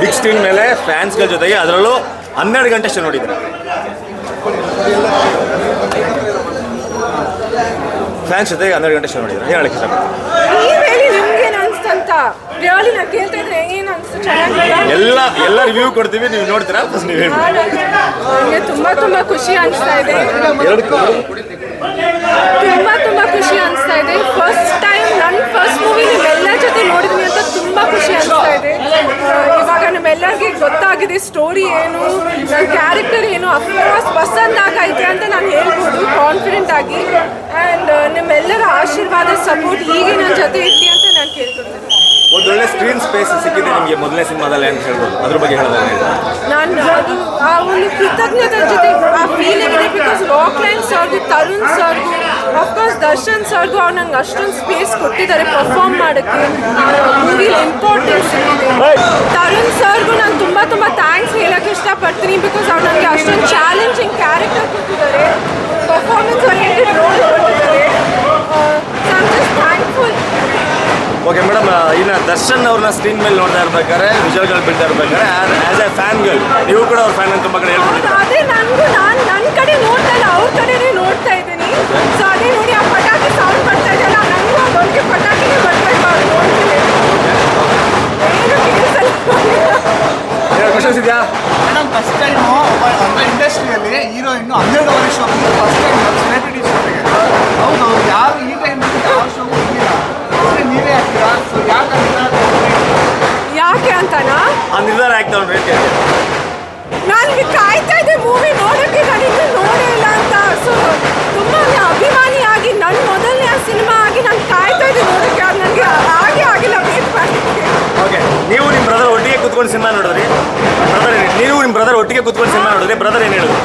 Big screen ಮೇಲೆ ಫ್ಯಾನ್ಸ್ಗಳ ಜೊತೆಗೆ ಅದರಲ್ಲೂ ಹನ್ನೆರಡು ಗಂಟೆ ಶೋ ನೋಡಿದ್ರು. ಫ್ಯಾನ್ಸ್ ಜೊತೆಗೆ ಹನ್ನೆರಡು ಗಂಟೆ ಶೋ ನೋಡಿದ್ರು. ಹೇಳಕ್ಕೆ ಎಲ್ಲ ಎಲ್ಲ ರಿವ್ಯೂ ಕೊಡ್ತೀವಿ ನೀವು ನೋಡ್ತೀರಾ? ಫಸ್ಟ್ ನೀವು ಹೇಳಿ ತುಂಬಾ ತುಂಬಾ ಖುಷಿ ಅನಿಸ್ತಾ ಇದೆ ಎರಡು ತುಂಬಾ ತುಂಬಾ ಖುಷಿ ಅನಿಸ್ತಾ ಇದೆ ಫಸ್ಟ್ ಟೈಮ್ ನನ್ನ ಫಸ್ಟ್ ಮೂವಿ ನಿಮ್ಮೆಲ್ಲ ಜೊತೆ ನೋಡಿದ್ವಿ ಅಂತ ತುಂಬಾ ಖುಷಿ ಅನಿಸ್ತಾ ಇದೆ ಆ, ಇವಾಗ ನಮ್ಮೆಲ್ಲರಿಗೆ ಗೊತ್ತಾಗಿದೆ ಸ್ಟೋರಿ ಏನು? ನನ್ನ ಕ್ಯಾರೆಕ್ಟರ್ ಏನು? ಅಫ್ಕೋರ್ಸ್ ಪಸಂದ್ ಆಗೈತೆ ಅಂತ ನಾನು ಹೇಳ್ಬೋದು ಕಾನ್ಫಿಡೆಂಟ್ ಆಗಿ. ಆ್ಯಂಡ್ ನಿಮ್ಮೆಲ್ಲರ ಆಶೀರ್ವಾದ ಸಪೋರ್ಟ್ ಹೀಗೆ ನನ್ನ ಜೊತೆ ಇರಲಿ ಅಂತ ನಾನು ಕೇಳ್ಕೊಳ್ತೀನಿ ಒಂದೊಳ್ಳೆ ಸ್ಕ್ರೀನ್ ಸ್ಪೇಸ್ ಸಿಕ್ಕಿದೆ ನಿಮಗೆ ಮೊದಲನೇ ಸಿನಿಮಾದಲ್ಲಿ ಅಂತ ಹೇಳ್ಬೋದು. ಅದ್ರ ಬಗ್ಗೆ ಹೇಳೋದಾದ್ರೆ ನಾನು ಅದು ಆ ಒಂದು ಕೃತಜ್ಞತೆ ಜೊತೆ ಆ ಫೀಲಿಂಗ್ ಇದೆ ಬಿಕಾಸ್ ರಾಕ್ ಲೈನ್ ಸರ್ಗು ತರುಣ್ ಸರ್ಗು ಅಫ್ಕೋರ್ಸ್ ದರ್ಶನ್ ಸರ್ಗೂ ಅವ್ರು ನಂಗೆ ಅಷ್ಟೊಂದು ಸ್ಪೇಸ್ ಕೊಟ್ಟಿದ್ದಾರೆ ಪರ್ಫಾರ್ಮ್ ಮಾಡೋಕ್ಕೆ. ಮೂವಿಲಿ ಇಂಪಾರ್ಟೆನ್ಸ್ ಇದೆ. ತರುಣ್ ಸರ್ಗೂ ನಾನು ತುಂಬ ತುಂಬ ಥ್ಯಾಂಕ್ಸ್ ಇಷ್ಟಪಡ್ತೀನಿ ಬಿಕಾಸ್ ಅವ್ರು ನನಗೆ ಅಷ್ಟೊಂದು ಚಾಲೆಂಜಿಂಗ್ ಕ್ಯಾರೆಕ್ಟರ್ ಕೊಟ್ಟಿದ್ದಾರೆ. ಪರ್ಫಾರ್ಮೆನ್ಸ್ ಓರಿಯೆಂಟೆಡ್ ರೋಲ್ ಕೊಟ್ಟಿದ್ದಾರೆ. ಥ್ಯಾಂಕ್ಫುಲ್ ಓಕೆ ಮೇಡಮ್ ಇನ್ನು ದರ್ಶನ್ ಅವ್ರನ್ನ ಸ್ಕ್ರೀನ್ ಮೇಲೆ ನೋಡ್ತಾ ಇರ್ಬೇಕಾದ್ರೆ ವಿಜುವಲ್ಗಳು ಬಿಡ್ತಾ ಇರ್ಬೇಕಾದ್ರೆ ಆಸ್ ಎ ಫ್ಯಾನ್ ಗರ್ಲ್ ನೀವು ಕೂಡ ಅವ್ರ ಫ್ಯಾನ್ ಅಂತ ತುಂಬ ಕಡೆ ಹೌದು ಹೇಳ್ಕೊಂಡಿದ್ದೀರಾ ಅದೇ ನನಗೂ ನಾನು ನನ್ನ ಕಡೆ ನೋಡ್ತಾ ಇಲ್ಲ ಅವ್ರ ಕಡೆನೇ ನೋಡ್ತಾ ಇದ್ದೀನಿ. ಸೊ ಅದೇ ನೋಡಿ ಆ ಪಟಾಕಿ ಸೌಂಡ್ ಬರ್ತಾ ಇದೆಯಲ್ಲ ನನಗೂ ಅದೊಂದು ಪಟಾಕಿನೇ ಬರ್ಬೇಕು ಅವ್ರು ನೋಡ್ತೀನಿ ಏನು ಕೇಳಿಸಲ್ಲ ಇದೆಯಾ? ಅಂದರೆ ಇಂಡಸ್ಟ್ರಿಯಲ್ಲಿ ಹೀರೋಯಿನ್ನು ಹನ್ನೆರಡು ವರ್ಷ ಫಸ್ಟ್ ಟೈಮ್ ಸೆಲೆಬ್ರಿಟಿ ಶೋಗೆ ಹೌದು ಯಾರು ಈ ಟೈಮಲ್ಲಿ ಯಾವ ಶೋಗೂ ಅಂದರೆ ನೀವೇ ಹಾಕ್ತೀರಾ ಸೊ ಯಾಕಂತ ಯಾಕೆ ಅಂತನಾ? ಆ ನಿರ್ಧಾರ ಆಗ್ತಾ ಉಂಟು ಹೇಳಿ ನನಗೆ ಕಾಯ್ತಾ ಇದ್ದೆ ಮೂವಿ ನೋಡೋಕ್ಕೆ ನಾನು ಇನ್ನೂ ನೋಡೇ ಇಲ್ಲ ಅಂತ. ಸೊ ತುಂಬ ಅಭಿಮಾನಿಯಾಗಿ ನನ್ನ ಮೊದಲನೇ ಸಿನಿಮಾ ಆಗಿ ನಾನು ಕಾಯ್ತಾ ಇದ್ದೆ ನೋಡೋಕ್ಕೆ. ಅದು ನನಗೆ ಹಾಗೆ ಆಗಿಲ್ಲ ಓಕೆ ನೀವು ನಿಮ್ಮ ಕುತ್ಕೊಂಡು ಸಿನಿಮಾ ನೋಡಿದ್ರಿ? ಬ್ರದರ್ ನೀವು ನಿಮ್ಮ ಬ್ರದರ್ ಒಟ್ಟಿಗೆ ಕುತ್ಕೊಂಡು ಸಿನಿಮಾ ನೋಡಿದ್ರಿ? ಬ್ರದರ್ ಏನು ಹೇಳಿದ್ರು?